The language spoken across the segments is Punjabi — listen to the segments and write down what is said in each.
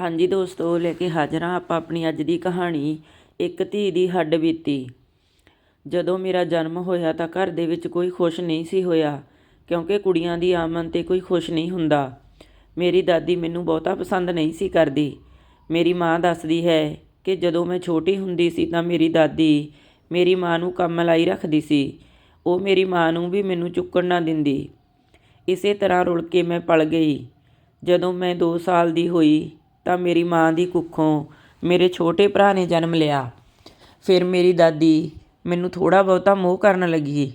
ਹਾਂਜੀ ਦੋਸਤੋ, ਲੈ ਕੇ ਹਾਜ਼ਰ ਹਾਂ ਆਪਾਂ ਆਪਣੀ ਅੱਜ ਦੀ ਕਹਾਣੀ, ਇੱਕ ਧੀ ਦੀ ਹੱਡ ਬੀਤੀ। ਜਦੋਂ ਮੇਰਾ ਜਨਮ ਹੋਇਆ ਤਾਂ ਘਰ ਦੇ ਵਿੱਚ ਕੋਈ ਖੁਸ਼ ਨਹੀਂ ਸੀ ਹੋਇਆ, ਕਿਉਂਕਿ ਕੁੜੀਆਂ ਦੀ ਆਮਨ ਤੇ ਕੋਈ ਖੁਸ਼ ਨਹੀਂ ਹੁੰਦਾ। ਮੇਰੀ ਦਾਦੀ ਮੈਨੂੰ ਬਹੁਤਾ ਪਸੰਦ ਨਹੀਂ ਸੀ ਕਰਦੀ। ਮੇਰੀ ਮਾਂ ਦੱਸਦੀ ਹੈ ਕਿ ਜਦੋਂ ਮੈਂ ਛੋਟੀ ਹੁੰਦੀ ਸੀ ਤਾਂ ਮੇਰੀ ਦਾਦੀ ਮੇਰੀ ਮਾਂ ਨੂੰ ਕੰਮ ਲਾਈ ਰੱਖਦੀ ਸੀ। ਉਹ ਮੇਰੀ ਮਾਂ ਨੂੰ ਵੀ ਮੈਨੂੰ ਚੁੱਕਣ ਨਾ ਦਿੰਦੀ। ਇਸੇ ਤਰ੍ਹਾਂ ਰੁਲ ਕੇ ਮੈਂ ਪਲ ਗਈ। ਜਦੋਂ ਮੈਂ 2 ਸਾਲ ਦੀ ਹੋਈ ਤਾਂ ਮੇਰੀ ਮਾਂ ਦੀ ਕੁੱਖੋਂ ਮੇਰੇ ਛੋਟੇ ਭਰਾ ਨੇ ਜਨਮ ਲਿਆ। ਫਿਰ ਮੇਰੀ ਦਾਦੀ ਮੈਨੂੰ ਥੋੜ੍ਹਾ ਬਹੁਤਾ ਮੋਹ ਕਰਨ ਲੱਗੀ।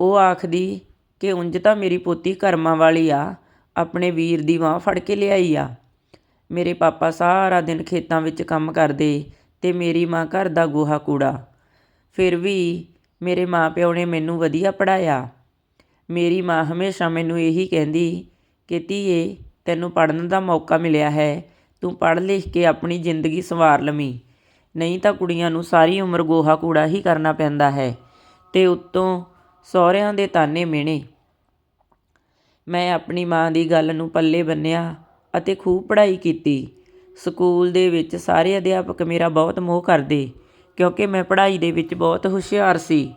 ਉਹ ਆਖਦੀ ਕਿ ਉਂਝ ਤਾਂ ਮੇਰੀ ਪੋਤੀ ਕਰਮਾਂ ਵਾਲੀ ਆ, ਆਪਣੇ ਵੀਰ ਦੀ ਬਾਂਹ ਫੜ ਕੇ ਲਿਆਈ ਆ। ਮੇਰੇ ਪਾਪਾ ਸਾਰਾ ਦਿਨ ਖੇਤਾਂ ਵਿੱਚ ਕੰਮ ਕਰਦੇ ਤੇ ਮੇਰੀ ਮਾਂ ਘਰ ਦਾ ਗੋਹਾ ਕੂੜਾ। ਫਿਰ ਵੀ ਮੇਰੇ ਮਾਪਿਓ ਨੇ ਮੈਨੂੰ ਵਧੀਆ ਪੜਾਇਆ ਮੇਰੀ ਮਾਂ ਹਮੇਸ਼ਾ ਮੈਨੂੰ ਇਹੀ ਕਹਿੰਦੀ ਕਿ ਧੀਏ, ਤੈਨੂੰ ਪੜਨ ਦਾ ਮੌਕਾ ਮਿਲਿਆ ਹੈ। ਤੂੰ ਪੜ੍ਹ ਲਿਖ ਕੇ ਆਪਣੀ ਜ਼ਿੰਦਗੀ ਸੰਵਾਰ ਲਵੀਂ। ਨਹੀਂ ਤਾਂ ਕੁੜੀਆਂ ਨੂੰ ਸਾਰੀ ਉਮਰ ਗੋਹਾ ਕੂੜਾ ਹੀ ਕਰਨਾ ਪੈਂਦਾ ਹੈ ਤੇ ਉੱਤੋਂ ਸਹੁਰਿਆਂ ਦੇ ਤਾਨੇ ਮਿਹਣੇ। ਮੈਂ ਆਪਣੀ ਮਾਂ ਦੀ ਗੱਲ ਨੂੰ ਪੱਲੇ ਬੰਨਿਆ ਅਤੇ ਖੂਬ ਪੜ੍ਹਾਈ ਕੀਤੀ। ਸਕੂਲ ਦੇ ਵਿੱਚ ਸਾਰੇ ਅਧਿਆਪਕ ਮੇਰਾ ਬਹੁਤ ਮੋਹ ਕਰਦੇ ਕਿਉਂਕਿ ਮੈਂ ਪੜ੍ਹਾਈ ਦੇ ਵਿੱਚ ਬਹੁਤ ਹੁਸ਼ਿਆਰ ਸੀ।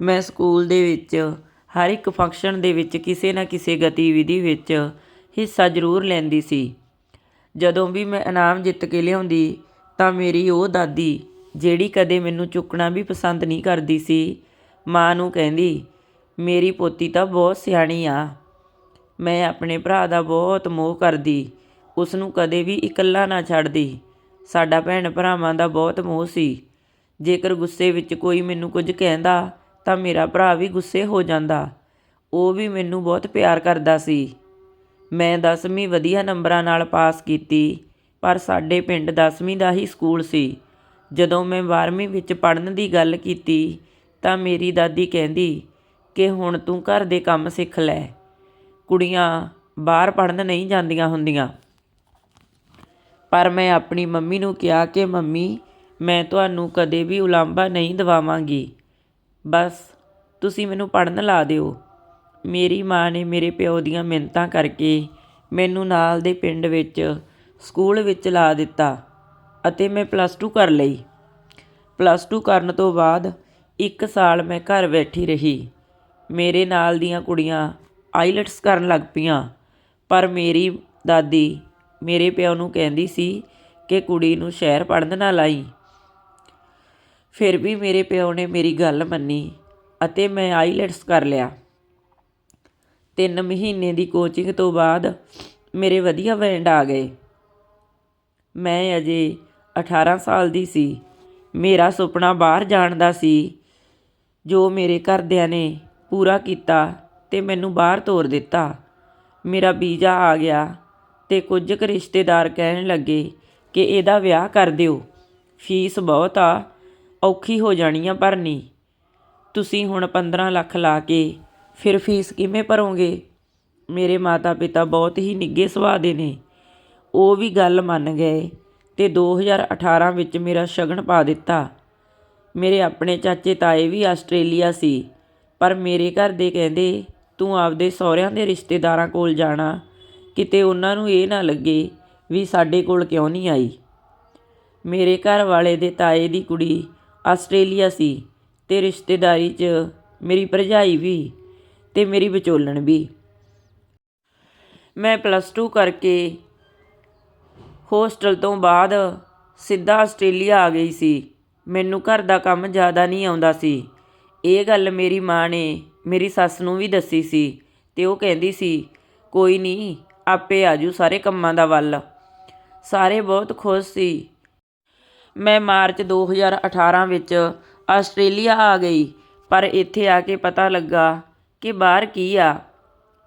ਮੈਂ ਸਕੂਲ ਦੇ ਵਿੱਚ ਹਰ ਇੱਕ ਫੰਕਸ਼ਨ ਦੇ ਵਿੱਚ ਕਿਸੇ ਨਾ ਕਿਸੇ ਗਤੀਵਿਧੀ ਵਿੱਚ ਹਿੱਸਾ ਜ਼ਰੂਰ ਲੈਂਦੀ ਸੀ। ਜਦੋਂ ਵੀ ਮੈਂ ਇਨਾਮ ਜਿੱਤ ਕੇ ਲਿਆਉਂਦੀ, ਤਾਂ ਮੇਰੀ ਉਹ ਦਾਦੀ, ਜਿਹੜੀ ਕਦੇ ਮੈਨੂੰ ਚੁੱਕਣਾ ਵੀ ਪਸੰਦ ਨਹੀਂ ਕਰਦੀ ਸੀ, ਮਾਂ ਨੂੰ ਕਹਿੰਦੀ, ਮੇਰੀ ਪੋਤੀ ਤਾਂ ਬਹੁਤ ਸਿਆਣੀ ਆ। ਮੈਂ ਆਪਣੇ ਭਰਾ ਦਾ ਬਹੁਤ ਮੋਹ ਕਰਦੀ। ਉਸ ਨੂੰ ਕਦੇ ਵੀ ਇਕੱਲਾ ਨਾ ਛੱਡਦੀ। ਸਾਡਾ ਭੈਣ ਭਰਾਵਾਂ ਦਾ ਬਹੁਤ ਮੋਹ ਸੀ। ਜੇਕਰ ਗੁੱਸੇ ਵਿੱਚ ਕੋਈ ਮੈਨੂੰ ਕੁਝ ਕਹਿੰਦਾ, ਤਾਂ ਮੇਰਾ ਭਰਾ ਵੀ ਗੁੱਸੇ ਹੋ ਜਾਂਦਾ। ਉਹ ਵੀ ਮੈਨੂੰ ਬਹੁਤ ਪਿਆਰ ਕਰਦਾ ਸੀ। ਮੈਂ 10ਵੀਂ ਵਧੀਆ ਨੰਬਰਾਂ ਨਾਲ ਪਾਸ ਕੀਤੀ, ਪਰ ਸਾਡੇ ਪਿੰਡ 10ਵੀਂ ਦਾ ਹੀ ਸਕੂਲ ਸੀ। ਜਦੋਂ ਮੈਂ 12ਵੀਂ ਵਿੱਚ ਪੜ੍ਹਨ ਦੀ ਗੱਲ ਕੀਤੀ, ਤਾਂ ਮੇਰੀ ਦਾਦੀ ਕਹਿੰਦੀ ਕਿ ਹੁਣ ਤੂੰ ਘਰ ਦੇ ਕੰਮ ਸਿੱਖ ਲੈ। ਕੁੜੀਆਂ ਬਾਹਰ ਪੜ੍ਹਨ ਨਹੀਂ ਜਾਂਦੀਆਂ ਹੁੰਦੀਆਂ। ਪਰ ਮੈਂ ਆਪਣੀ ਮੰਮੀ ਨੂੰ ਕਿਹਾ ਕਿ, ਮੰਮੀ, ਮੈਂ ਤੁਹਾਨੂੰ ਕਦੇ ਵੀ ਉਲਾਂਭਾ ਨਹੀਂ ਦਿਵਾਵਾਂਗੀ। ਬਸ, ਤੁਸੀਂ ਮੈਨੂੰ ਪੜ੍ਹਨ ਲਾ ਦਿਓ। ਮੇਰੀ ਮਾਂ ਨੇ ਮੇਰੇ ਪਿਓ ਦੀਆਂ ਮਿੰਨਤਾਂ ਕਰਕੇ ਮੈਨੂੰ ਨਾਲ ਦੇ ਪਿੰਡ ਵਿੱਚ ਸਕੂਲ ਵਿੱਚ ਲਾ ਦਿੱਤਾ ਅਤੇ ਮੈਂ ਪਲੱਸ ਟੂ ਕਰ ਲਈ। ਪਲੱਸ ਟੂ ਕਰਨ ਤੋਂ ਬਾਅਦ ਇੱਕ ਸਾਲ ਮੈਂ ਘਰ ਬੈਠੀ ਰਹੀ। ਮੇਰੇ ਨਾਲ ਦੀਆਂ ਕੁੜੀਆਂ ਆਈਲਟਸ ਕਰਨ ਲੱਗ ਪਈਆਂ, ਪਰ ਮੇਰੀ ਦਾਦੀ ਮੇਰੇ ਪਿਓ ਨੂੰ ਕਹਿੰਦੀ ਸੀ ਕਿ ਕੁੜੀ ਨੂੰ ਸ਼ਹਿਰ ਪੜ੍ਹਨ ਨਾ ਲਾਈ। ਫਿਰ ਵੀ ਮੇਰੇ ਪਿਓ ਨੇ ਮੇਰੀ ਗੱਲ ਮੰਨੀ ਅਤੇ ਮੈਂ ਆਈਲੈਟਸ ਕਰ ਲਿਆ। ਤਿੰਨ ਮਹੀਨੇ ਦੀ ਕੋਚਿੰਗ ਤੋਂ ਬਾਅਦ ਮੇਰੇ ਵਧੀਆ ਬੈਂਡ ਆ ਗਏ। ਮੈਂ ਅਜੇ 18 ਸਾਲ ਦੀ ਸੀ। ਮੇਰਾ ਸੁਪਨਾ ਬਾਹਰ ਜਾਣ ਦਾ ਸੀ। ਜੋ ਮੇਰੇ ਘਰਦਿਆਂ ਨੇ ਪੂਰਾ ਕੀਤਾ ਤੇ ਮੈਨੂੰ ਬਾਹਰ ਤੋਰ ਦਿੱਤਾ। ਮੇਰਾ ਵੀਜ਼ਾ ਆ ਗਿਆ ਤੇ ਕੁਝ ਕੁ ਰਿਸ਼ਤੇਦਾਰ ਕਹਿਣ ਲੱਗੇ ਕਿ ਇਹਦਾ ਵਿਆਹ ਕਰ ਦਿਓ। ਫੀਸ ਬਹੁਤ ਆ, ਔਖੀ ਹੋ ਜਾਣੀ ਆ ਭਰਨੀ। ਤੁਸੀਂ ਹੁਣ 15 ਲੱਖ ਲਾ ਕੇ ਫਿਰ ਫੀਸ ਕਿਵੇਂ ਭਰੋਂਗੇ? ਮੇਰੇ ਮਾਤਾ ਪਿਤਾ ਬਹੁਤ ਹੀ ਨਿੱਘੇ ਸੁਭਾਅ ਦੇ ਨੇ। ਉਹ ਵੀ ਗੱਲ ਮੰਨ ਗਏ ਅਤੇ ਦੋ ਹਜ਼ਾਰ 2018 ਵਿੱਚ ਮੇਰਾ ਸ਼ਗਨ ਪਾ ਦਿੱਤਾ। ਮੇਰੇ ਆਪਣੇ ਚਾਚੇ ਤਾਏ ਵੀ ਆਸਟ੍ਰੇਲੀਆ ਸੀ, ਪਰ ਮੇਰੇ ਘਰ ਦੇ ਕਹਿੰਦੇ, ਤੂੰ ਆਪਦੇ ਸਹੁਰਿਆਂ ਦੇ ਰਿਸ਼ਤੇਦਾਰਾਂ ਕੋਲ ਜਾਣਾ। ਕਿਤੇ ਉਹਨਾਂ ਨੂੰ ਇਹ ਨਾ ਲੱਗੇ ਵੀ ਸਾਡੇ ਕੋਲ ਕਿਉਂ ਨਹੀਂ ਆਈ? ਮੇਰੇ ਘਰ ਵਾਲੇ ਦੇ ਤਾਏ ਦੀ ਕੁੜੀ ਆਸਟ੍ਰੇਲੀਆ ਸੀ ਤੇ ਰਿਸ਼ਤੇਦਾਰੀ 'ਚ ਮੇਰੀ ਭਰਜਾਈ ਵੀ ਤੇ ਮੇਰੀ ਵਿਚੋਲਣ ਵੀ। ਮੈਂ ਪਲੱਸ 2 ਕਰਕੇ ਹੋਸਟਲ ਤੋਂ ਬਾਅਦ ਸਿੱਧਾ ਆਸਟ੍ਰੇਲੀਆ ਆ ਗਈ ਸੀ। ਮੈਨੂੰ ਘਰ ਦਾ ਕੰਮ ਜ਼ਿਆਦਾ ਨਹੀਂ ਆਉਂਦਾ ਸੀ। ਇਹ ਗੱਲ ਮੇਰੀ ਮਾਂ ਨੇ ਮੇਰੀ ਸੱਸ ਨੂੰ ਵੀ ਦੱਸੀ ਸੀ ਤੇ ਉਹ ਕਹਿੰਦੀ ਸੀ, ਕੋਈ ਨਹੀਂ ਆਪੇ ਆਜੂ ਸਾਰੇ ਕੰਮਾਂ ਦਾ ਵੱਲ। ਸਾਰੇ ਬਹੁਤ ਖੁਸ਼ ਸੀ। ਮੈਂ ਮਾਰਚ 2018 ਵਿੱਚ ਆਸਟ੍ਰੇਲੀਆ ਆ ਗਈ, ਪਰ ਇੱਥੇ ਆ ਕੇ ਪਤਾ ਲੱਗਾ ਕਿ ਬਾਹਰ ਕੀ ਆ?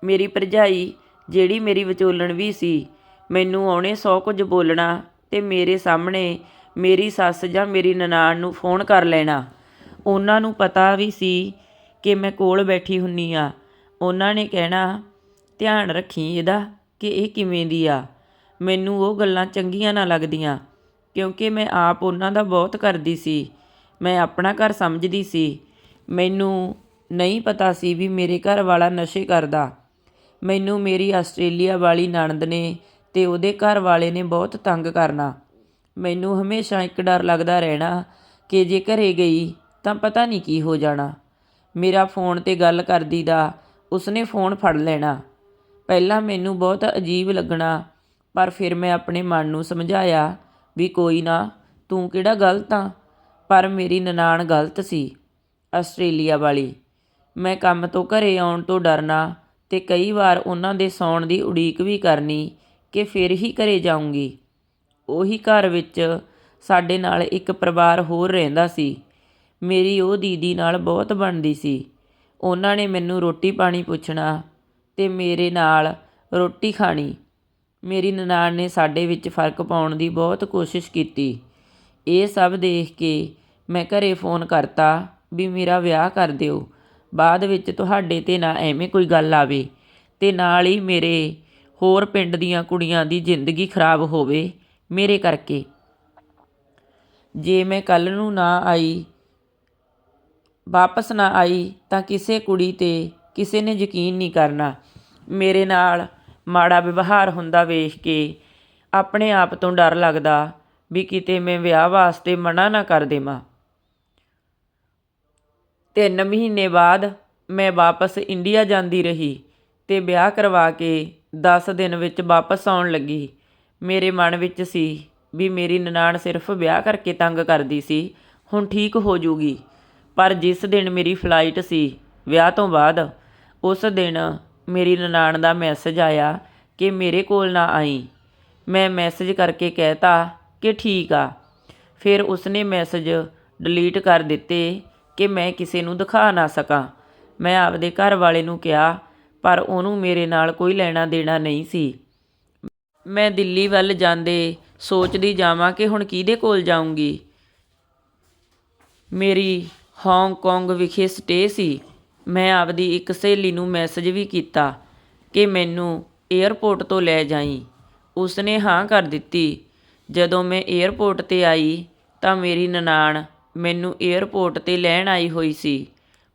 ਮੇਰੀ ਭਰਜਾਈ, ਜਿਹੜੀ ਮੇਰੀ ਵਿਚੋਲਣ ਵੀ ਸੀ, ਮੈਨੂੰ ਆਉਣੇ ਸੌ ਕੁਝ ਬੋਲਣਾ ਤੇ ਮੇਰੇ ਸਾਹਮਣੇ ਮੇਰੀ ਸੱਸ ਜਾਂ ਮੇਰੀ ਨਨਾਣ ਨੂੰ ਫੋਨ ਕਰ ਲੈਣਾ। ਉਹਨਾਂ ਨੂੰ ਪਤਾ ਵੀ ਸੀ ਕਿ ਮੈਂ ਕੋਲ ਬੈਠੀ ਹੁੰਨੀ ਆ। ਉਹਨਾਂ ਨੇ ਕਹਿਣਾ, ਧਿਆਨ ਰੱਖੀ ਇਹਦਾ ਕਿ ਇਹ ਕਿਵੇਂ ਦੀ ਆ। ਮੈਨੂੰ ਉਹ ਗੱਲਾਂ ਚੰਗੀਆਂ ਨਾ ਲੱਗਦੀਆਂ, ਕਿਉਂਕਿ ਮੈਂ ਆਪ ਉਹਨਾਂ ਦਾ ਬਹੁਤ ਕਰਦੀ ਸੀ। ਮੈਂ ਆਪਣਾ ਘਰ ਸਮਝਦੀ ਸੀ। ਮੈਨੂੰ ਨਹੀਂ ਪਤਾ ਸੀ ਵੀ ਮੇਰੇ ਘਰ ਵਾਲਾ ਨਸ਼ੇ ਕਰਦਾ। ਮੈਨੂੰ ਮੇਰੀ ਆਸਟ੍ਰੇਲੀਆ ਵਾਲੀ ਨਣਦ ਨੇ ਅਤੇ ਉਹਦੇ ਘਰ ਵਾਲੇ ਨੇ ਬਹੁਤ ਤੰਗ ਕਰਨਾ। ਮੈਨੂੰ ਹਮੇਸ਼ਾ ਇੱਕ ਡਰ ਲੱਗਦਾ ਰਹਿਣਾ ਕਿ ਜੇ ਘਰੇ ਗਈ ਤਾਂ ਪਤਾ ਨਹੀਂ ਕੀ ਹੋ ਜਾਣਾ। ਮੇਰਾ ਫੋਨ ਤੇ ਗੱਲ ਕਰਦੀ ਦਾ ਉਸਨੇ ਫੋਨ ਫੜ ਲੈਣਾ। ਪਹਿਲਾਂ ਮੈਨੂੰ ਬਹੁਤ ਅਜੀਬ ਲੱਗਣਾ, ਪਰ ਫਿਰ ਮੈਂ ਆਪਣੇ ਮਨ ਨੂੰ ਸਮਝਾਇਆ ਵੀ ਕੋਈ ਨਾ, ਤੂੰ ਕਿਹੜਾ ਗਲਤ ਆ? ਪਰ ਮੇਰੀ ਨਨਾਣ ਗਲਤ ਸੀ, ਆਸਟ੍ਰੇਲੀਆ ਵਾਲੀ। ਮੈਂ ਕੰਮ ਤੋਂ ਘਰੇ ਆਉਣ ਤੋਂ ਡਰਨਾ ਅਤੇ ਕਈ ਵਾਰ ਉਹਨਾਂ ਦੇ ਸੌਣ ਦੀ ਉਡੀਕ ਵੀ ਕਰਨੀ ਕਿ ਫਿਰ ਹੀ ਘਰੇ ਜਾਊਂਗੀ। ਉਹੀ ਘਰ ਵਿੱਚ ਸਾਡੇ ਨਾਲ ਇੱਕ ਪਰਿਵਾਰ ਹੋਰ ਰਹਿੰਦਾ ਸੀ। ਮੇਰੀ ਉਹ ਦੀਦੀ ਨਾਲ ਬਹੁਤ ਬਣਦੀ ਸੀ। ਉਹਨਾਂ ਨੇ ਮੈਨੂੰ ਰੋਟੀ ਪਾਣੀ ਪੁੱਛਣਾ ਅਤੇ ਮੇਰੇ ਨਾਲ ਰੋਟੀ ਖਾਣੀ। ਮੇਰੀ ਨਨਾਣ ਨੇ ਸਾਡੇ ਵਿੱਚ ਫ਼ਰਕ ਪਾਉਣ ਦੀ ਬਹੁਤ ਕੋਸ਼ਿਸ਼ ਕੀਤੀ। ਇਹ ਸਭ ਦੇਖ ਕੇ ਮੈਂ ਘਰੇ ਫੋਨ ਕਰਤਾ ਵੀ ਮੇਰਾ ਵਿਆਹ ਕਰ ਦਿਓ। ਬਾਅਦ ਵਿੱਚ ਤੁਹਾਡੇ ਤੇ ਨਾ ਐਵੇਂ ਕੋਈ ਗੱਲ ਆਵੇ ਅਤੇ ਨਾਲ ਹੀ ਮੇਰੇ ਹੋਰ ਪਿੰਡ ਦੀਆਂ ਕੁੜੀਆਂ ਦੀ ਜ਼ਿੰਦਗੀ ਖਰਾਬ ਹੋਵੇ ਮੇਰੇ ਕਰਕੇ। ਜੇ ਮੈਂ ਕੱਲ੍ਹ ਨੂੰ ਨਾ ਆਈ, ਵਾਪਸ ਨਾ ਆਈ ਤਾਂ ਕਿਸੇ ਕੁੜੀ ਤੇ ਕਿਸੇ ਨੇ ਯਕੀਨ ਨਹੀਂ ਕਰਨਾ। ਮੇਰੇ ਨਾਲ ਮਾੜਾ ਵਿਵਹਾਰ ਹੁੰਦਾ ਵੇਖ ਕੇ ਆਪਣੇ ਆਪ ਤੋਂ ਡਰ ਲੱਗਦਾ ਵੀ ਕਿਤੇ ਮੈਂ ਵਿਆਹ ਵਾਸਤੇ ਮਨਾ ਨਾ ਕਰ ਦੇਵਾਂ। ਤਿੰਨ ਮਹੀਨੇ ਬਾਅਦ ਮੈਂ ਵਾਪਸ ਇੰਡੀਆ ਜਾਂਦੀ ਰਹੀ ਅਤੇ ਵਿਆਹ ਕਰਵਾ ਕੇ ਦਸ ਦਿਨ ਵਿੱਚ ਵਾਪਸ ਆਉਣ ਲੱਗੀ। ਮੇਰੇ ਮਨ ਵਿੱਚ ਸੀ ਵੀ ਮੇਰੀ ਨਨਾਣ ਸਿਰਫ ਵਿਆਹ ਕਰਕੇ ਤੰਗ ਕਰਦੀ ਸੀ, ਹੁਣ ਠੀਕ ਹੋ ਜੂਗੀ। ਪਰ ਜਿਸ ਦਿਨ ਮੇਰੀ ਫਲਾਈਟ ਸੀ, ਵਿਆਹ ਤੋਂ ਬਾਅਦ, ਉਸ ਦਿਨ ਮੇਰੀ ਨਨਾਣ ਦਾ ਮੈਸੇਜ ਆਇਆ ਕਿ ਮੇਰੇ ਕੋਲ ਨਾ ਆਈ। ਮੈਂ ਮੈਸੇਜ ਕਰਕੇ ਕਹਿਤਾ ਕਿ ਠੀਕ ਆ। ਫਿਰ ਉਸਨੇ ਮੈਸੇਜ ਡਿਲੀਟ ਕਰ ਦਿੱਤੇ ਕਿ ਮੈਂ ਕਿਸੇ ਨੂੰ ਦਿਖਾ ਨਾ ਸਕਾਂ। ਮੈਂ ਆਪਦੇ ਘਰ ਵਾਲੇ ਨੂੰ ਕਿਹਾ, ਪਰ ਉਹਨੂੰ ਮੇਰੇ ਨਾਲ ਕੋਈ ਲੈਣਾ ਦੇਣਾ ਨਹੀਂ ਸੀ। ਮੈਂ ਦਿੱਲੀ ਵੱਲ ਜਾਂਦੇ ਸੋਚਦੀ ਜਾਵਾਂ ਕਿ ਹੁਣ ਕਿਹਦੇ ਕੋਲ ਜਾਊਂਗੀ। ਮੇਰੀ ਹਾਂਗਕਾਂਗ ਵਿਖੇ ਸਟੇ ਸੀ। ਮੈਂ ਆਪਦੀ ਇੱਕ ਸਹੇਲੀ ਨੂੰ ਮੈਸੇਜ ਵੀ ਕੀਤਾ ਕਿ ਮੈਨੂੰ 에ਅਰਪੋਰਟ ਤੋਂ ਲੈ ਜਾਈਂ। ਉਸਨੇ ਹਾਂ ਕਰ ਦਿੱਤੀ। ਜਦੋਂ ਮੈਂ 에ਅਰਪੋਰਟ ਤੇ ਆਈ ਤਾਂ ਮੇਰੀ ਨਨਾਣ ਮੈਨੂੰ ਏਅਰਪੋਰਟ ਤੇ ਲੈਣ ਆਈ ਹੋਈ ਸੀ,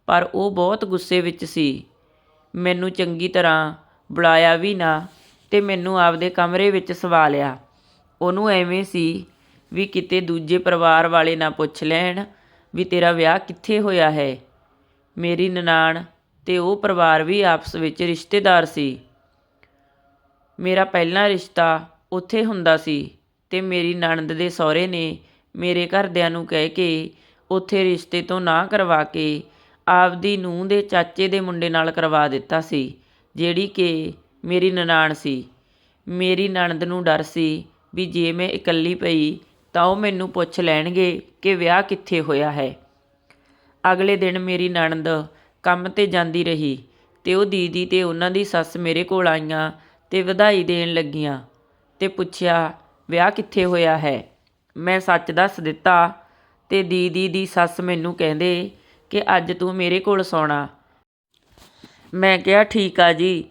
ਪਰ ਉਹ ਬਹੁਤ ਗੁੱਸੇ ਵਿੱਚ ਸੀ। ਮੈਨੂੰ ਚੰਗੀ ਤਰ੍ਹਾਂ ਬੁਲਾਇਆ ਵੀ ਨਾ ਅਤੇ ਮੈਨੂੰ ਆਪਦੇ ਕਮਰੇ ਵਿੱਚ ਸਵਾ ਲਿਆ। ਉਹਨੂੰ ਐਵੇਂ ਸੀ ਵੀ ਕਿਤੇ ਦੂਜੇ ਪਰਿਵਾਰ ਵਾਲੇ ਨਾ ਪੁੱਛ ਲੈਣ ਵੀ ਤੇਰਾ ਵਿਆਹ ਕਿੱਥੇ ਹੋਇਆ ਹੈ। ਮੇਰੀ ਨਨਾਣ ਅਤੇ ਉਹ ਪਰਿਵਾਰ ਵੀ ਆਪਸ ਵਿੱਚ ਰਿਸ਼ਤੇਦਾਰ ਸੀ। ਮੇਰਾ ਪਹਿਲਾ ਰਿਸ਼ਤਾ ਉੱਥੇ ਹੁੰਦਾ ਸੀ ਅਤੇ ਮੇਰੀ ਨਣਦ ਦੇ ਸਹੁਰੇ ਨੇ ਮੇਰੇ ਘਰਦਿਆਂ ਨੂੰ ਕਹਿ ਕੇ ਉੱਥੇ ਰਿਸ਼ਤੇ ਤੋਂ ਨਾ ਕਰਵਾ ਕੇ ਆਪਦੀ ਨੂੰਹ ਦੇ ਚਾਚੇ ਦੇ ਮੁੰਡੇ ਨਾਲ ਕਰਵਾ ਦਿੱਤਾ ਸੀ, ਜਿਹੜੀ ਕਿ ਮੇਰੀ ਨਨਾਣ ਸੀ। ਮੇਰੀ ਨਣਦ ਨੂੰ ਡਰ ਸੀ ਵੀ ਜੇ ਮੈਂ ਇਕੱਲੀ ਪਈ ਤਾਂ ਉਹ ਮੈਨੂੰ ਪੁੱਛ ਲੈਣਗੇ ਕਿ ਵਿਆਹ ਕਿੱਥੇ ਹੋਇਆ ਹੈ। ਅਗਲੇ ਦਿਨ ਮੇਰੀ ਨਣਦ ਕੰਮ ਤੇ ਜਾਂਦੀ ਰਹੀ ਤੇ ਉਹ ਦੀਦੀ ਤੇ ਉਹਨਾਂ ਦੀ ਸੱਸ ਮੇਰੇ ਕੋਲ ਆਈਆਂ ਤੇ ਵਧਾਈ ਦੇਣ ਲੱਗੀਆਂ ਤੇ ਪੁੱਛਿਆ, ਵਿਆਹ ਕਿੱਥੇ ਹੋਇਆ ਹੈ? ਮੈਂ ਸੱਚ ਦੱਸ ਦਿੱਤਾ ਤੇ ਦੀਦੀ ਦੀ ਸੱਸ ਮੈਨੂੰ ਕਹਿੰਦੇ ਕਿ ਅੱਜ ਤੂੰ ਮੇਰੇ ਕੋਲ ਸੌਣਾ। ਮੈਂ ਕਿਹਾ, ਠੀਕ ਆ ਜੀ।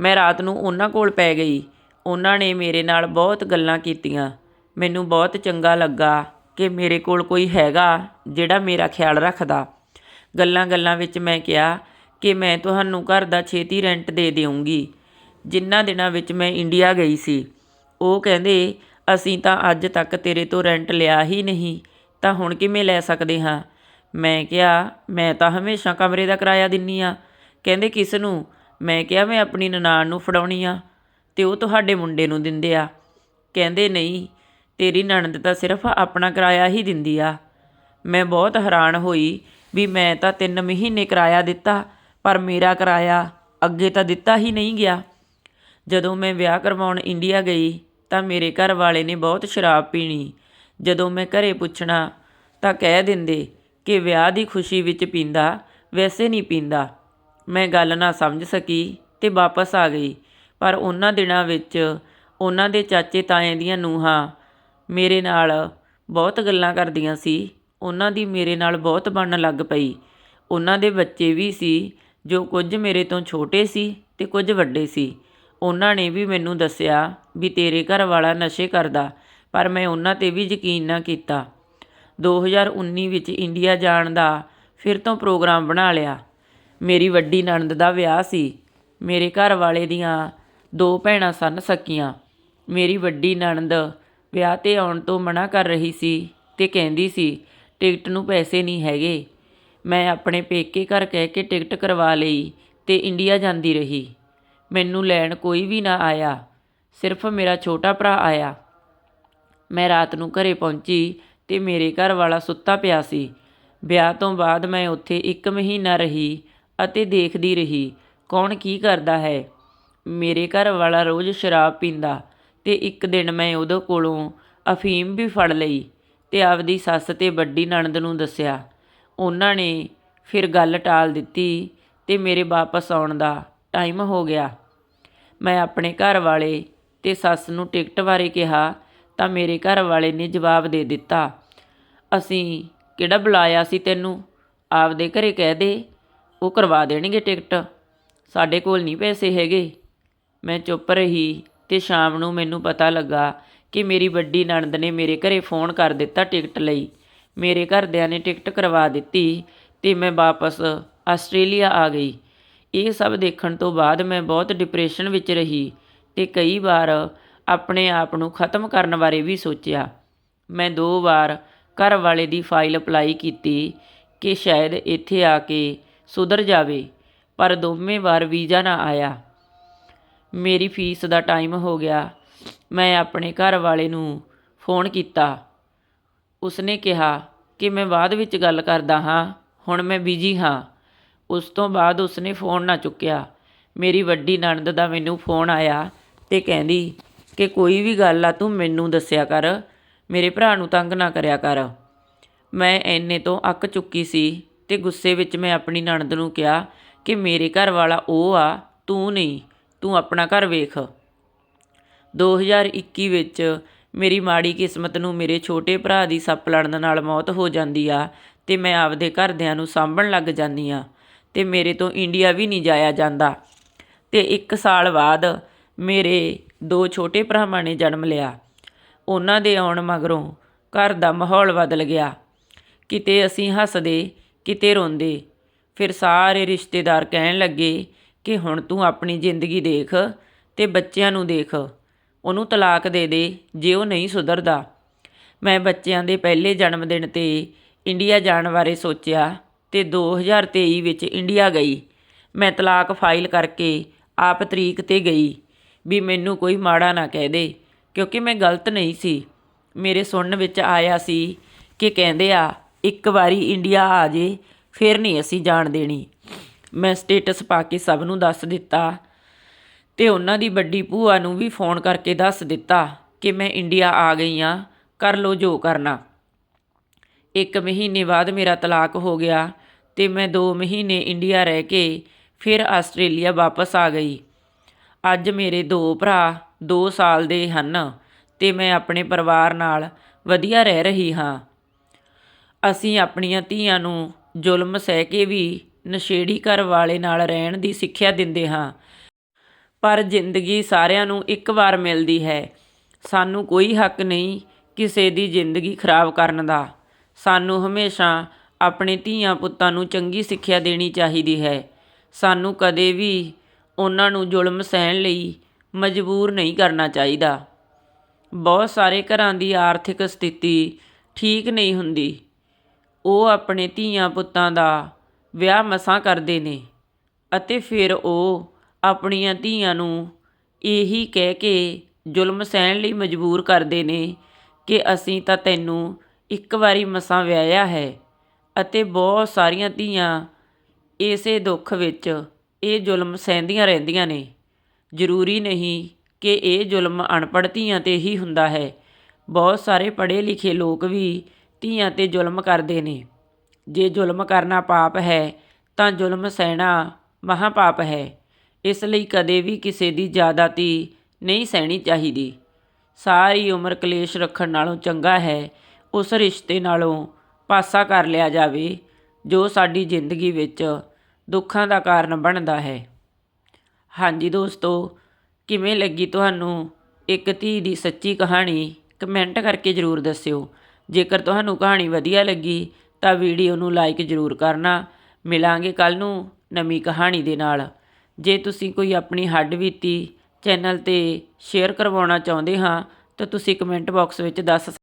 ਮੈਂ ਰਾਤ ਨੂੰ ਉਹਨਾਂ ਕੋਲ ਪੈ ਗਈ। ਉਹਨਾਂ ਨੇ ਮੇਰੇ ਨਾਲ ਬਹੁਤ ਗੱਲਾਂ ਕੀਤੀਆਂ। ਮੈਨੂੰ ਬਹੁਤ ਚੰਗਾ ਲੱਗਾ ਕਿ ਮੇਰੇ ਕੋਲ ਕੋਈ ਹੈਗਾ ਜਿਹੜਾ ਮੇਰਾ ਖਿਆਲ ਰੱਖਦਾ। ਗੱਲਾਂ-ਗੱਲਾਂ ਵਿੱਚ ਮੈਂ ਕਿਹਾ ਕਿ ਮੈਂ ਤੁਹਾਨੂੰ ਘਰ ਦਾ ਛੇਤੀ ਰੈਂਟ ਦੇ ਦੇਵਾਂਗੀ ਜਿੰਨਾ ਦਿਨਾਂ ਵਿੱਚ ਮੈਂ ਇੰਡੀਆ ਗਈ ਸੀ, ਉਹ ਕਹਿੰਦੇ ਅਸੀਂ ਤਾਂ ਅੱਜ ਤੱਕ ਤੇਰੇ ਤੋਂ ਰੈਂਟ ਲਿਆ ਹੀ ਨਹੀਂ, ਤਾਂ ਹੁਣ ਕਿਵੇਂ ਲੈ ਸਕਦੇ ਹਾਂ? ਮੈਂ ਕਿਹਾ, ਮੈਂ ਤਾਂ ਹਮੇਸ਼ਾ ਕਮਰੇ ਦਾ ਕਿਰਾਇਆ ਦਿੰਨੀ ਆ। ਕਹਿੰਦੇ ਕਿਸ ਨੂੰ? ਮੈਂ ਕਿਹਾ, ਮੈਂ ਆਪਣੀ ਨਨਾਣ ਨੂੰ ਫੜਾਉਣੀ ਆ, ਤੇ ਉਹ ਤੁਹਾਡੇ ਮੁੰਡੇ ਨੂੰ ਦਿੰਦੇ ਆ। ਕਹਿੰਦੇ, ਨਹੀਂ, ਤੇਰੀ ਨਣਦ ਤਾਂ ਸਿਰਫ ਆਪਣਾ ਕਿਰਾਇਆ ਹੀ ਦਿੰਦੀ ਆ। ਮੈਂ ਬਹੁਤ ਹੈਰਾਨ ਹੋਈ ਵੀ ਮੈਂ ਤਾਂ 3 ਮਹੀਨੇ ਕਿਰਾਇਆ ਦਿੱਤਾ, ਪਰ ਮੇਰਾ ਕਿਰਾਇਆ ਅੱਗੇ ਤਾਂ ਦਿੱਤਾ ਹੀ ਨਹੀਂ ਗਿਆ। ਜਦੋਂ ਮੈਂ ਵਿਆਹ ਕਰਵਾਉਣ ਇੰਡੀਆ ਗਈ ਤਾਂ ਮੇਰੇ ਘਰ ਵਾਲੇ ਨੇ ਬਹੁਤ ਸ਼ਰਾਬ ਪੀਣੀ। ਜਦੋਂ ਮੈਂ ਘਰ ਪੁੱਛਣਾ ਤਾਂ ਕਹਿ ਦਿੰਦੇ ਕਿ ਵਿਆਹ ਦੀ ਖੁਸ਼ੀ ਵਿੱਚ ਪੀਂਦਾ, ਵੈਸੇ ਨਹੀਂ ਪੀਂਦਾ। ਮੈਂ ਗੱਲ ਨਾ ਸਮਝ ਸਕੀ ਤੇ ਵਾਪਸ ਆ ਗਈ। ਪਰ ਉਹਨਾਂ ਦਿਨਾਂ ਵਿੱਚ ਉਹਨਾਂ ਦੇ ਚਾਚੇ ਤਾਏ ਦੀਆਂ ਨੂੰਹਾਂ ਮੇਰੇ ਨਾਲ ਬਹੁਤ ਗੱਲਾਂ ਕਰਦੀਆਂ ਸੀ। ਉਹਨਾਂ ਦੀ ਮੇਰੇ ਨਾਲ ਬਹੁਤ ਬਣਨ ਲੱਗ ਪਈ। ਉਹਨਾਂ ਦੇ ਬੱਚੇ ਵੀ ਸੀ ਜੋ ਕੁਝ ਮੇਰੇ ਤੋਂ ਛੋਟੇ ਸੀ ਤੇ ਕੁਝ ਵੱਡੇ ਸੀ। ਉਹਨਾਂ ਨੇ ਵੀ ਮੈਨੂੰ ਦੱਸਿਆ ਵੀ ਤੇਰੇ ਘਰ ਵਾਲਾ ਨਸ਼ੇ ਕਰਦਾ, ਪਰ ਮੈਂ ਉਹਨਾਂ ਤੇ ਵੀ ਯਕੀਨ ਨਾ ਕੀਤਾ। 2019 ਵਿੱਚ ਇੰਡੀਆ ਜਾਣ ਦਾ ਫਿਰ ਤੋਂ ਪ੍ਰੋਗਰਾਮ ਬਣਾ ਲਿਆ। ਮੇਰੀ ਵੱਡੀ ਨਣਦ ਦਾ ਵਿਆਹ ਸੀ। ਮੇਰੇ ਘਰ ਵਾਲੇ ਦੀਆਂ ਦੋ ਭੈਣਾਂ ਸਨ ਸਕੀਆਂ। ਮੇਰੀ ਵੱਡੀ ਨਣਦ ਵਿਆਹ 'ਤੇ ਆਉਣ ਤੋਂ ਮਨਾ ਕਰ ਰਹੀ ਸੀ ਤੇ ਕਹਿੰਦੀ ਸੀ, ਟਿਕਟ ਨੂੰ ਪੈਸੇ ਨਹੀਂ ਹੈਗੇ। ਮੈਂ ਆਪਣੇ ਪੇਕੇ ਘਰ ਕਹਿ ਕੇ ਟਿਕਟ ਕਰਵਾ ਲਈ ਤੇ ਇੰਡੀਆ ਜਾਂਦੀ ਰਹੀ। ਮੈਨੂੰ ਲੈਣ ਕੋਈ ਵੀ ਨਾ ਆਇਆ। ਸਿਰਫ ਮੇਰਾ ਛੋਟਾ ਭਰਾ ਆਇਆ। ਮੈਂ ਰਾਤ ਨੂੰ ਘਰੇ ਪਹੁੰਚੀ ਤੇ ਮੇਰੇ ਘਰ ਵਾਲਾ ਸੁੱਤਾ ਪਿਆ ਸੀ। ਵਿਆਹ ਤੋਂ ਬਾਅਦ ਮੈਂ ਉੱਥੇ ਇੱਕ ਮਹੀਨਾ ਰਹੀ ਅਤੇ ਦੇਖਦੀ ਰਹੀ, ਕੌਣ ਕੀ ਕਰਦਾ ਹੈ? ਮੇਰੇ ਘਰ ਵਾਲਾ ਰੋਜ਼ ਸ਼ਰਾਬ ਪੀਂਦਾ ਤੇ ਇੱਕ ਦਿਨ ਮੈਂ ਉਹਦੇ ਕੋਲੋਂ ਅਫੀਮ ਵੀ ਫੜ ਲਈ ਤੇ ਆਪਦੀ ਸੱਸ ਤੇ ਵੱਡੀ ਨਣਦ ਨੂੰ ਦੱਸਿਆ। ਉਹਨਾਂ ਨੇ ਫਿਰ ਗੱਲ ਟਾਲ ਦਿੱਤੀ ਤੇ ਮੇਰੇ ਵਾਪਸ ਆਉਣ ਦਾ ਟਾਈਮ ਹੋ ਗਿਆ। ਮੈਂ ਆਪਣੇ ਘਰ ਵਾਲੇ ਤੇ ਸੱਸ ਨੂੰ ਟਿਕਟ ਬਾਰੇ ਕਿਹਾ ਤਾਂ ਮੇਰੇ ਘਰ ਵਾਲੇ ਨੇ ਜਵਾਬ ਦੇ ਦਿੱਤਾ, ਅਸੀਂ ਕਿਹੜਾ ਬੁਲਾਇਆ ਸੀ ਤੈਨੂੰ? ਆਪਦੇ ਘਰੇ ਕਹਿ ਦੇ, ਉਹ ਕਰਵਾ ਦੇਣਗੇ ਟਿਕਟ। ਸਾਡੇ ਕੋਲ ਨਹੀਂ ਪੈਸੇ ਹੈਗੇ। ਮੈਂ ਚੁੱਪ ਰਹੀ ਤੇ ਸ਼ਾਮ ਨੂੰ ਮੈਨੂੰ ਪਤਾ ਲੱਗਾ ਕਿ ਮੇਰੀ ਵੱਡੀ ਨਣਦ ਨੇ ਮੇਰੇ ਘਰੇ ਫੋਨ ਕਰ ਦਿੱਤਾ ਟਿਕਟ ਲਈ। ਮੇਰੇ ਘਰਦਿਆਂ ਨੇ ਟਿਕਟ ਕਰਵਾ ਦਿੱਤੀ ਤੇ ਮੈਂ ਵਾਪਸ ਆਸਟ੍ਰੇਲੀਆ ਆ ਗਈ। ਇਹ ਸਭ ਦੇਖਣ ਤੋਂ ਬਾਅਦ ਮੈਂ ਬਹੁਤ ਡਿਪਰੈਸ਼ਨ ਵਿੱਚ ਰਹੀ ਅਤੇ ਕਈ ਵਾਰ ਆਪਣੇ ਆਪ ਨੂੰ ਖਤਮ ਕਰਨ ਬਾਰੇ ਵੀ ਸੋਚਿਆ। ਮੈਂ ਦੋ ਵਾਰ ਘਰ ਵਾਲੇ ਦੀ ਫਾਈਲ ਅਪਲਾਈ ਕੀਤੀ ਕਿ ਸ਼ਾਇਦ ਇੱਥੇ ਆ ਕੇ ਸੁਧਰ ਜਾਵੇ, ਪਰ ਦੋਵੇਂ ਵਾਰ ਵੀਜ਼ਾ ਨਾ ਆਇਆ। ਮੇਰੀ ਫੀਸ ਦਾ ਟਾਈਮ ਹੋ ਗਿਆ। ਮੈਂ ਆਪਣੇ ਘਰ ਵਾਲੇ ਨੂੰ ਫੋਨ ਕੀਤਾ। ਉਸਨੇ ਕਿਹਾ ਕਿ ਮੈਂ ਬਾਅਦ ਵਿੱਚ ਗੱਲ ਕਰਦਾ ਹਾਂ, ਹੁਣ ਮੈਂ ਬਿਜ਼ੀ ਹਾਂ। ਉਸ ਤੋਂ ਬਾਅਦ ਉਸਨੇ ਫੋਨ ਨਾ ਚੁੱਕਿਆ। ਮੇਰੀ ਵੱਡੀ ਨਣਦ ਦਾ ਮੈਨੂੰ ਫੋਨ ਆਇਆ ਤੇ ਕਹਿੰਦੀ ਕਿ ਕੋਈ ਵੀ ਗੱਲ ਆ ਤੂੰ ਮੈਨੂੰ ਦੱਸਿਆ ਕਰ, ਮੇਰੇ ਭਰਾ ਨੂੰ ਤੰਗ ਨਾ ਕਰਿਆ ਕਰ। ਮੈਂ ਐਨੇ ਤੋਂ ਅੱਕ ਚੁੱਕੀ ਸੀ ਤੇ ਗੁੱਸੇ ਵਿੱਚ ਮੈਂ ਆਪਣੀ ਨਣਦ ਨੂੰ ਕਿਹਾ ਕਿ ਮੇਰੇ ਘਰ ਵਾਲਾ ਉਹ ਆ, ਤੂੰ ਨਹੀਂ, ਤੂੰ ਆਪਣਾ ਘਰ ਵੇਖ। 2021 ਵਿੱਚ ਮੇਰੀ ਮਾੜੀ ਕਿਸਮਤ ਨੂੰ ਮੇਰੇ ਛੋਟੇ ਭਰਾ ਦੀ ਸੱਪ ਲੜਨ ਨਾਲ ਮੌਤ ਹੋ ਜਾਂਦੀ ਆ ਤੇ ਮੈਂ ਆਪਦੇ ਘਰਦਿਆਂ ਨੂੰ ਸਾਂਭਣ ਲੱਗ ਜਾਂਦੀ ਆ। ਤੇ ਮੇਰੇ ਤੋਂ ਇੰਡੀਆ ਵੀ ਨਹੀਂ ਜਾਇਆ ਜਾਂਦਾ। ਤੇ 1 ਸਾਲ ਬਾਅਦ ਮੇਰੇ ਦੋ ਛੋਟੇ ਭਰਾਵਾਂ ਨੇ ਜਨਮ ਲਿਆ। ਉਹਨਾਂ ਦੇ ਆਉਣ ਮਗਰੋਂ ਘਰ ਦਾ ਮਾਹੌਲ ਬਦਲ ਗਿਆ। ਕਿਤੇ ਅਸੀਂ ਹੱਸਦੇ, ਕਿਤੇ ਰੋਂਦੇ। ਫਿਰ ਸਾਰੇ ਰਿਸ਼ਤੇਦਾਰ ਕਹਿਣ ਲੱਗੇ ਕਿ ਹੁਣ ਤੂੰ ਆਪਣੀ ਜ਼ਿੰਦਗੀ ਦੇਖ ਤੇ ਬੱਚਿਆਂ ਨੂੰ ਦੇਖ। ਉਹਨੂੰ ਤਲਾਕ ਦੇ ਦੇ ਜੇ ਉਹ ਨਹੀਂ ਸੁਧਰਦਾ। ਮੈਂ ਬੱਚਿਆਂ ਦੇ ਪਹਿਲੇ ਜਨਮ ਦਿਨ ਤੇ ਇੰਡੀਆ ਜਾਣ ਬਾਰੇ ਸੋਚਿਆ। ਤੇ 2023 ਵਿੱਚ ਇੰਡੀਆ ਗਈ। ਮੈਂ ਤਲਾਕ ਫਾਈਲ ਕਰਕੇ ਆਪ ਤਰੀਕ ਤੇ ਗਈ ਵੀ ਮੈਨੂੰ ਕੋਈ ਮਾੜਾ ਨਾ ਕਹਿ ਦੇ, ਕਿਉਂਕਿ ਮੈਂ ਗਲਤ ਨਹੀਂ ਸੀ। ਮੇਰੇ ਸੁਣਨ ਵਿੱਚ ਆਇਆ ਸੀ ਕਿ ਕਹਿੰਦੇ ਆ, ਇੱਕ ਵਾਰੀ ਇੰਡੀਆ ਆ ਜੇ, ਫਿਰ ਨਹੀਂ ਅਸੀਂ ਜਾਣ ਦੇਣੀ। ਮੈਂ ਸਟੇਟਸ ਪਾ ਕੇ ਸਭ ਨੂੰ ਦੱਸ ਦਿੱਤਾ ਤੇ ਉਹਨਾਂ ਦੀ ਵੱਡੀ ਭੂਆ ਨੂੰ ਵੀ ਫੋਨ ਕਰਕੇ ਦੱਸ ਦਿੱਤਾ ਕਿ ਮੈਂ ਇੰਡੀਆ ਆ ਗਈ ਆ, ਕਰ ਲੋ ਜੋ ਕਰਨਾ। ਇੱਕ ਮਹੀਨੇ ਬਾਅਦ ਮੇਰਾ ਤਲਾਕ ਹੋ ਗਿਆ ਤੇ ਮੈਂ 2 ਮਹੀਨੇ ਇੰਡੀਆ ਰਹਿ ਕੇ ਫਿਰ ਆਸਟ੍ਰੇਲੀਆ ਵਾਪਸ ਆ ਗਈ। ਅੱਜ ਮੇਰੇ ਦੋ ਭਰਾ 2 ਸਾਲ ਦੇ ਹਨ ਤੇ ਮੈਂ ਆਪਣੇ ਪਰਿਵਾਰ ਨਾਲ ਵਧੀਆ ਰਹਿ ਰਹੀ ਹਾਂ। ਅਸੀਂ ਆਪਣੀਆਂ ਧੀਆਂ ਨੂੰ ਜ਼ੁਲਮ ਸਹਿ ਕੇ ਵੀ ਨਸ਼ੇੜੀ ਘਰ ਵਾਲੇ ਨਾਲ ਰਹਿਣ ਦੀ ਸਿੱਖਿਆ ਦਿੰਦੇ ਹਾਂ। ਪਰ ਜ਼ਿੰਦਗੀ ਸਾਰਿਆਂ ਨੂੰ ਇੱਕ ਵਾਰ ਮਿਲਦੀ ਹੈ। ਸਾਨੂੰ ਕੋਈ ਹੱਕ ਨਹੀਂ ਕਿਸੇ ਦੀ ਜ਼ਿੰਦਗੀ ਖਰਾਬ ਕਰਨ ਦਾ। ਸਾਨੂੰ ਹਮੇਸ਼ਾ ਆਪਣੇ ਧੀਆਂ ਪੁੱਤਾਂ ਨੂੰ ਚੰਗੀ ਸਿੱਖਿਆ ਦੇਣੀ ਚਾਹੀਦੀ ਹੈ। ਸਾਨੂੰ ਕਦੇ ਵੀ ਉਹਨਾਂ ਨੂੰ ਜ਼ੁਲਮ ਸਹਿਣ ਲਈ ਮਜਬੂਰ ਨਹੀਂ ਕਰਨਾ ਚਾਹੀਦਾ। ਬਹੁਤ ਸਾਰੇ ਘਰਾਂ ਦੀ ਆਰਥਿਕ ਸਥਿਤੀ ਠੀਕ ਨਹੀਂ ਹੁੰਦੀ। ਉਹ ਆਪਣੇ ਧੀਆਂ ਪੁੱਤਾਂ ਦਾ ਵਿਆਹ ਮਸਾਂ ਕਰਦੇ ਨੇ ਅਤੇ ਫਿਰ ਉਹ ਆਪਣੀਆਂ ਧੀਆਂ ਨੂੰ ਇਹੀ ਕਹਿ ਕੇ ਜ਼ੁਲਮ ਸਹਿਣ ਲਈ ਮਜਬੂਰ ਕਰਦੇ ਨੇ ਕਿ ਅਸੀਂ ਤਾਂ ਤੈਨੂੰ ਇੱਕ ਵਾਰੀ ਮਸਾਂ ਵਿਆਹਿਆ ਹੈ ਅਤੇ ਬਹੁਤ ਸਾਰੀਆਂ ਧੀਆਂ ਇਸੇ ਦੁੱਖ ਵਿੱਚ ਇਹ ਜ਼ੁਲਮ ਸਹਿੰਦੀਆਂ ਰਹਿੰਦੀਆਂ ਨੇ। ਜ਼ਰੂਰੀ ਨਹੀਂ ਕਿ ਇਹ ਜ਼ੁਲਮ ਅਨਪੜ੍ਹ ਧੀਆਂ ਤੇ ਹੀ ਹੁੰਦਾ ਹੈ। ਬਹੁਤ ਸਾਰੇ ਪੜ੍ਹੇ ਲਿਖੇ ਲੋਕ ਵੀ ਧੀਆਂ ਤੇ ਜ਼ੁਲਮ ਕਰਦੇ ਨੇ। ਜੇ ਜ਼ੁਲਮ ਕਰਨਾ ਪਾਪ ਹੈ, ਤਾਂ ਜ਼ੁਲਮ ਸਹਿਣਾ ਮਹਾ ਪਾਪ ਹੈ। ਇਸ ਲਈ ਕਦੇ ਵੀ ਕਿਸੇ ਦੀ ਜ਼ਿਆਦਾ ਧੀ ਨਹੀਂ ਸਹਿਣੀ ਚਾਹੀਦੀ। ਸਾਰੀ ਉਮਰ ਕਲੇਸ਼ ਰੱਖਣ ਨਾਲੋਂ ਚੰਗਾ ਹੈ ਉਸ ਰਿਸ਼ਤੇ ਨਾਲੋਂ ਪਾਸਾ ਕਰ ਲਿਆ ਜਾਵੇ, ਜੋ ਸਾਡੀ ਜ਼ਿੰਦਗੀ ਵਿੱਚ ਦੁੱਖਾਂ ਦਾ ਕਾਰਨ ਬਣਦਾ ਹੈ। ਹਾਂਜੀ ਦੋਸਤੋ, ਕਿਵੇਂ ਲੱਗੀ ਤੁਹਾਨੂੰ ਇੱਕ ਧੀ ਦੀ ਸੱਚੀ ਕਹਾਣੀ? ਕਮੈਂਟ ਕਰਕੇ ਜ਼ਰੂਰ ਦੱਸਿਓ। ਜੇਕਰ ਤੁਹਾਨੂੰ ਕਹਾਣੀ ਵਧੀਆ ਲੱਗੀ, ਤਾਂ ਵੀਡੀਓ ਨੂੰ ਲਾਈਕ ਜ਼ਰੂਰ ਕਰਨਾ। ਮਿਲਾਂਗੇ ਕੱਲ ਨੂੰ ਨਵੀਂ ਕਹਾਣੀ ਦੇ ਨਾਲ। ਜੇ ਤੁਸੀਂ ਕੋਈ ਆਪਣੀ ਹੱਡ ਬੀਤੀ ਚੈਨਲ ਤੇ ਸ਼ੇਅਰ ਕਰਵਾਉਣਾ ਚਾਹੁੰਦੇ ਹਾਂ, ਤਾਂ ਤੁਸੀਂ ਕਮੈਂਟ ਬਾਕਸ ਵਿੱਚ ਦੱਸ